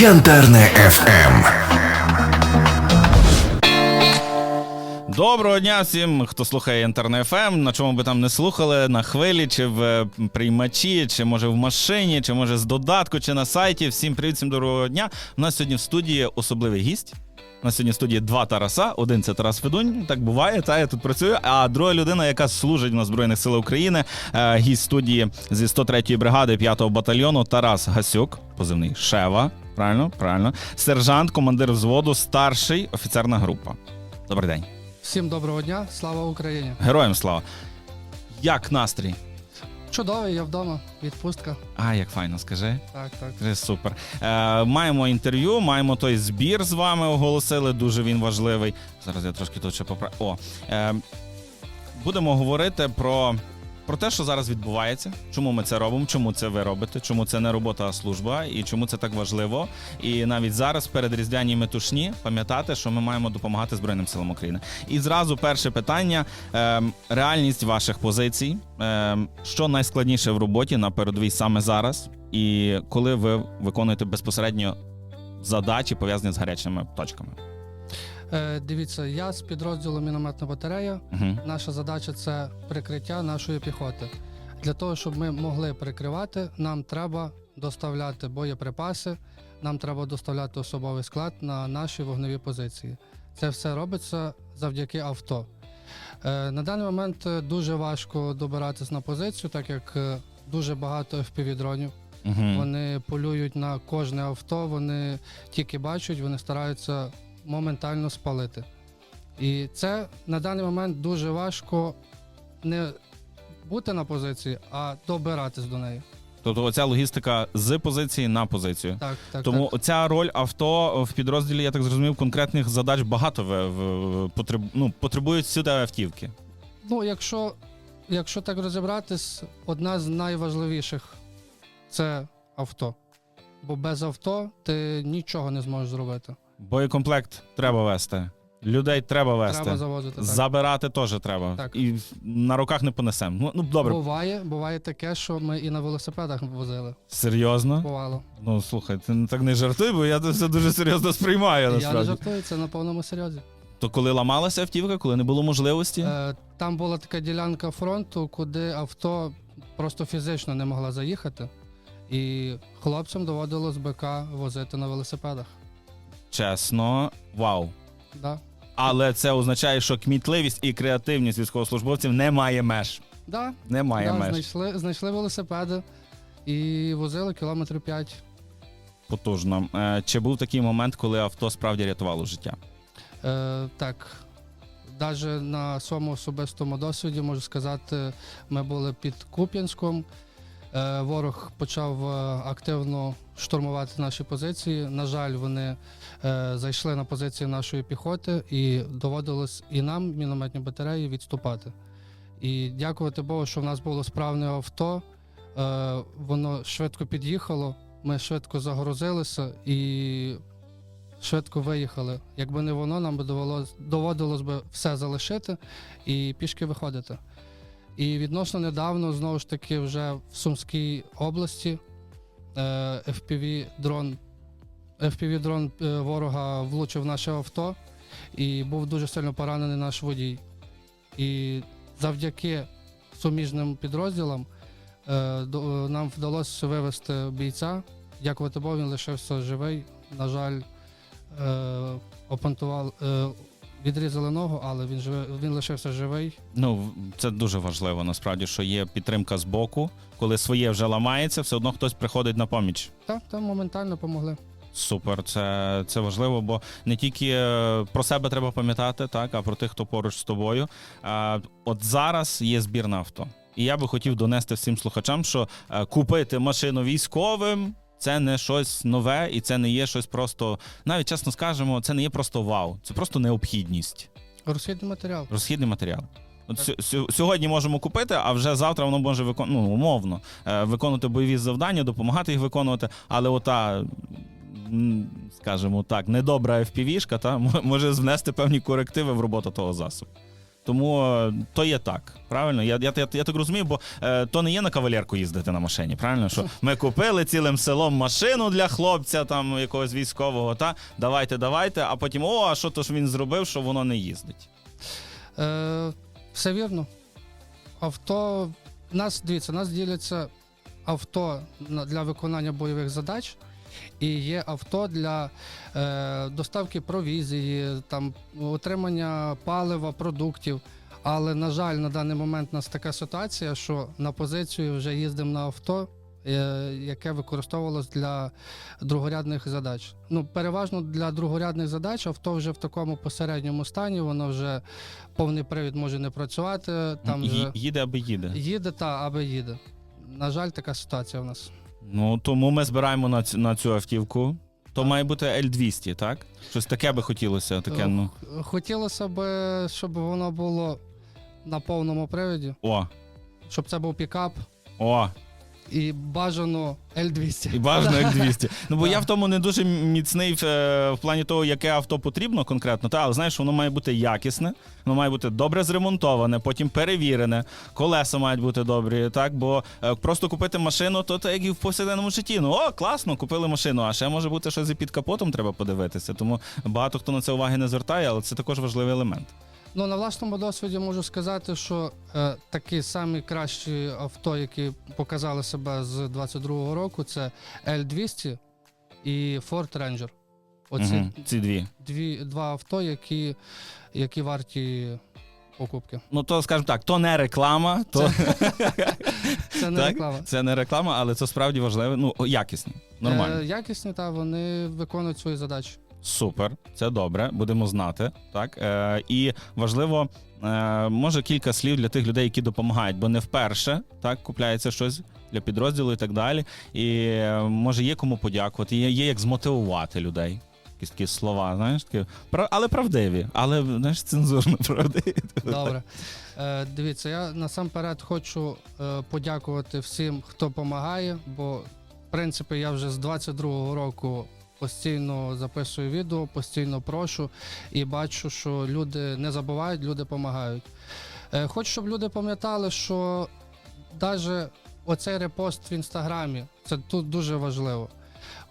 Янтарне ФМ. Доброго дня всім, хто слухає Інтерне ФМ, на чому би там не слухали, на хвилі, чи в е, приймачі, чи може в машині, чи може з додатку, чи на сайті. Всім привіт, всім доброго дня. У нас сьогодні в студії особливий гість. У нас сьогодні в студії два Тараса. Один це Тарас Федунь, так буває, та я тут працюю. А друга людина, яка служить на Збройних силах України, е, гість студії зі 103-ї бригади 5-го батальйону Тарас Гасюк, позивний Шева. Правильно, правильно. Сержант, командир взводу, старший офіцерна група. Добрий день. Всім доброго дня, слава Україні! Героям слава. Як настрій? Чудовий, я вдома, відпустка. А, як файно, скажи. Так, так. Скажи, Супер. Е, маємо інтерв'ю, маємо той збір з вами оголосили. Дуже він важливий. Зараз я трошки тут ще поправ... О, е, будемо говорити про, про те, що зараз відбувається, чому ми це робимо, чому це ви робите, чому це не робота, а служба, і чому це так важливо. І навіть зараз, перед різдвяній метушні, пам'ятати, що ми маємо допомагати Збройним силам України. І зразу перше питання: е, реальність ваших позицій. Е, що найскладніше в роботі на передовій саме зараз, і коли ви виконуєте безпосередньо задачі пов'язані з гарячими точками? Е, дивіться, я з підрозділу мінометна батарея. Угу. Наша задача це прикриття нашої піхоти. Для того, щоб ми могли прикривати, нам треба доставляти боєприпаси, нам треба доставляти особовий склад на наші вогневі позиції. Це все робиться завдяки авто. Е, на даний момент е, дуже важко добиратись на позицію, так як е, дуже багато FPV-дронів. Угу. Вони полюють на кожне авто, вони тільки бачать, вони стараються моментально спалити. І це на даний момент дуже важко не бути на позиції, а добиратись до неї. Тобто оця логістика з позиції на позицію. Так, так. Тому так. оця роль авто в підрозділі, я так зрозумів, конкретних задач багато в, в, потреб, ну, потребують сюди автівки. Ну, якщо, якщо так розібратись, одна з найважливіших це авто. Бо без авто ти нічого не зможеш зробити. Боєкомплект треба вести. Людей треба вести. Треба завозити. Так. Забирати теж треба. Так. І на руках не понесемо. Ну, ну добре, Буває, буває таке, що ми і на велосипедах возили. серйозно. Бувало. Ну слухай, ти так не жартуй, бо я це дуже серйозно сприймаю. Я не жартую, це на повному серйозі. То коли ламалася автівка, коли не було можливості. Е, там була така ділянка фронту, куди авто просто фізично не могла заїхати. І хлопцям доводилось БК возити на велосипедах. Чесно, вау. Да. Але це означає, що кмітливість і креативність військовослужбовців не має меж. Да, Немає да, меж. знайшли, знайшли велосипеди і возили кілометрів 5. Потужно. Е, Чи був такий момент, коли авто справді рятувало життя? Е, так, навіть на своєму особистому досвіді можу сказати, ми були під Куп'янськом. Е, ворог почав е, активно штурмувати наші позиції. На жаль, вони зайшли на позиції нашої піхоти, і доводилось і нам, мінометні батареї, відступати. І дякувати Богу, що в нас було справне авто. Е, воно швидко під'їхало, ми швидко загрузилися і швидко виїхали. Якби не воно, нам би довелось, доводилось би все залишити і пішки виходити. І відносно недавно, знову ж таки, вже в Сумській області е, FPV дрон FPV дрон е, ворога влучив в наше авто і був дуже сильно поранений наш водій. І завдяки суміжним підрозділам е, нам вдалося вивезти бійця. Дякувати Богу, він лишився живий. На жаль, е, опантував, відрізали ногу, але він живе, він лишився живий. Ну, це дуже важливо, насправді, що є підтримка з боку. Коли своє вже ламається, все одно хтось приходить на поміч. Так, там моментально помогли. Супер, це, це важливо, бо не тільки е, про себе треба пам'ятати, так, а про тих, хто поруч з тобою. От зараз є збір на авто. І я би хотів донести всім слухачам, що е, купити машину військовим це не щось нове, і це не є щось просто, навіть чесно скажемо, це не є просто вау, це просто необхідність. Розхідний матеріал. Розхідний матеріал. От сьо- сьо- сьогодні можемо купити, а вже завтра воно може викон... ну, умовно е, виконувати бойові завдання, допомагати їх виконувати. Але ота, скажімо так, недобра FPV-шка та може внести певні корективи в роботу того засобу. Тому е, то є так. Правильно? Я, я, я, я так розумію, бо е, то не є на кавалерку їздити на машині. Правильно? Що ми купили цілим селом машину для хлопця, там якогось військового, та давайте, давайте, а потім о, а що то ж він зробив, що воно не їздить. Е, все вірно. Авто. Нас дивіться, нас діляться авто для виконання бойових задач. І є авто для е, доставки провізії, там отримання палива, продуктів. Але, на жаль, на даний момент у нас така ситуація, що на позицію вже їздимо на авто, е, яке використовувалось для другорядних задач. Ну, переважно для другорядних задач авто вже в такому посередньому стані, воно вже повний привід може не працювати. Там Ї- вже Їде аби їде. їде та аби їде. На жаль, така ситуація в нас. Ну тому ми збираємо на цю, на цю автівку. То має бути L200, так? Щось таке би хотілося. Таке, ну. Хотілося б, щоб воно було на повному приводі, О, щоб це був пікап о, і бажано L200. і бажано L200. Ну бо я в тому не дуже міцний в, е, в плані того, яке авто потрібно конкретно. Та, але знаєш, воно має бути якісне, воно має бути добре зремонтоване, потім перевірене, колеса мають бути добрі, так? Бо е, просто купити машину, то так як і в повсякденному житті. Ну о, класно, купили машину, а ще може бути щось і під капотом треба подивитися. Тому багато хто на це уваги не звертає, але це також важливий елемент. Ну, на власному досвіді можу сказати, що е, такі самі кращі авто, які показали себе з 22-го року, це L200 і Ford Ranger. Оці Мгм, Ці дві. дві, два авто, які, які варті покупки. Ну, то скажімо так, то не реклама, то Це не Так? реклама. це не реклама, але це справді важливо. Ну, о, якісні. Нормально. Е, якісні, та вони виконують свої задачі. Супер, це добре, будемо знати. Так е, і важливо, е, може кілька слів для тих людей, які допомагають, бо не вперше так купляється щось для підрозділу і так далі. І е, може є кому подякувати, є, є як змотивувати людей. Якісь такі слова, знаєш, такі, але правдиві, але знаєш, цензурно правдиві. Добре. Е, дивіться, я насамперед хочу е, подякувати всім, хто допомагає, бо, в принципі, я вже з 22-го року постійно записую відео, постійно прошу і бачу, що люди не забувають, люди допомагають. Е, хочу, щоб люди пам'ятали, що навіть оцей репост в інстаграмі це тут дуже важливо.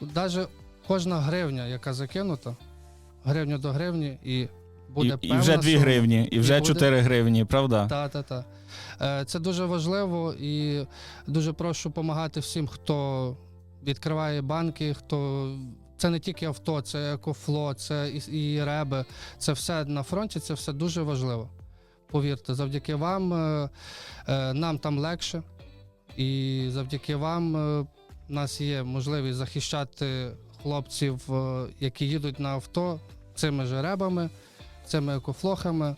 Навіть кожна гривня, яка закинута, гривня до гривні, і буде і, і вже 2 гривні, і вже буде- 4 гривні, правда? Так, так, так. Е, Це дуже важливо і дуже прошу допомагати всім, хто відкриває банки, хто. Це не тільки авто, це екофло, це і, і реби. Це все на фронті, це все дуже важливо. Повірте, завдяки вам е, е, нам там легше, і завдяки вам е, в нас є можливість захищати хлопців, е, які їдуть на авто цими же ребами, цими екофлохами,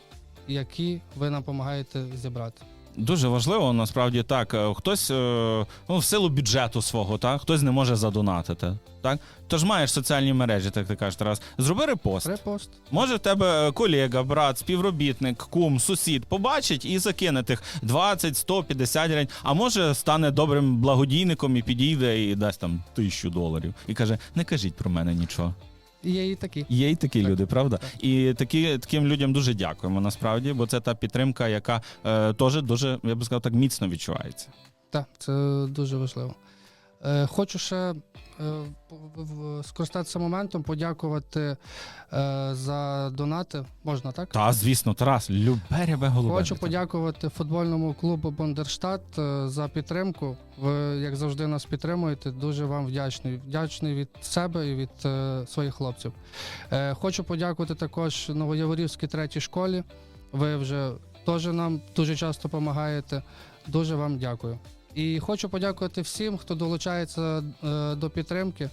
які ви нам допомагаєте зібрати. Дуже важливо, насправді так. Е, Хтось е, ну, в силу бюджету свого, так, хтось не може задонатити. Так? Тож маєш соціальні мережі, так ти кажеш, Тарас. Зроби репост. Репост. Може, в тебе е, колега, брат, співробітник, кум, сусід побачить і закине тих 20, 100, 50 гривень, а може стане добрим благодійником і підійде і дасть там тисячу доларів. І каже: не кажіть про мене нічого. Є і такі. Є і такі Так, люди, правда? так. І такі, таким людям дуже дякуємо насправді, бо це та підтримка, яка е, теж дуже, я би сказав, так міцно відчувається. Так, це дуже важливо. Е, хочу ще е, скористатися моментом, подякувати е, за донати. Можна, так? Та, звісно, Тарас, любе рябе голубе. Хочу подякувати футбольному клубу Бондерштадт е, за підтримку. Ви, як завжди, нас підтримуєте. Дуже вам вдячний. Вдячний від себе і від своїх хлопців. Хочу подякувати також Новояворівській третій школі. Ви вже теж нам дуже часто допомагаєте. Дуже вам дякую. І хочу подякувати всім, хто долучається е, до підтримки.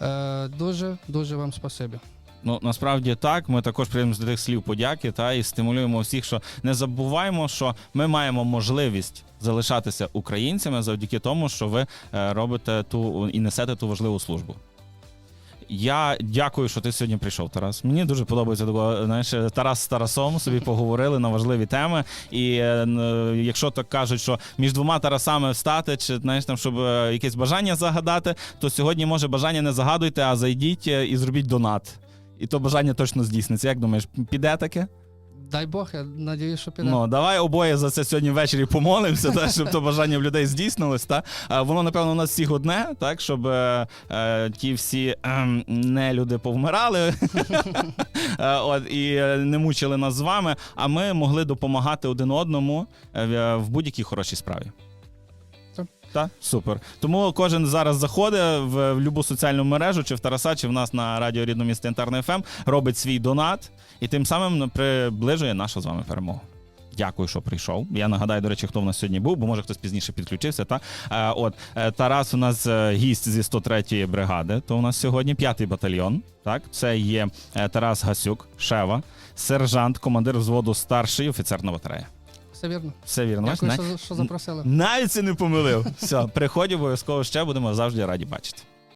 Е, дуже дуже вам спасибі. Ну насправді так. Ми також приємно до тих слів подяки та і стимулюємо всіх, що не забуваємо, що ми маємо можливість залишатися українцями завдяки тому, що ви е, робите ту і несете ту важливу службу. Я дякую, що ти сьогодні прийшов, Тарас. Мені дуже подобається такого, знаєш, Тарас з Тарасом собі поговорили на важливі теми. І е, якщо так кажуть, що між двома Тарасами встати, чи знаєш там, щоб е, якесь бажання загадати, то сьогодні може бажання не загадуйте, а зайдіть е, і зробіть донат. І то бажання точно здійсниться. Як думаєш, піде таке? Дай Бог, я надіюсь, що піде. Ну, давай обоє за це сьогодні ввечері помолимося, та, щоб то бажання в людей здійснилось. Та? Воно, напевно, у нас всіх одне, так, щоб е, е, ті всі е, нелюди повмирали е, от, і е, не мучили нас з вами, а ми могли допомагати один одному е, в- в будь-якій хорошій справі. Так, супер. Тому кожен зараз заходить в, в любу соціальну мережу, чи в Тараса, чи в нас на радіо рідного міста Інтерне ФМ, робить свій донат і тим самим приближує нашу з вами перемогу. Дякую, що прийшов. Я нагадаю, до речі, хто в нас сьогодні був, бо може хтось пізніше підключився. Та е, от е, Тарас у нас е, гість зі 103-ї бригади. То у нас сьогодні п'ятий батальйон. Так, це є Тарас Гасюк, Шева, сержант, командир взводу старший офіцер новотрея. Все вірно. Все вірно. Дякую, що, що запросили. Навіть це не помилив. Все, приходь обов'язково ще будемо завжди раді бачити.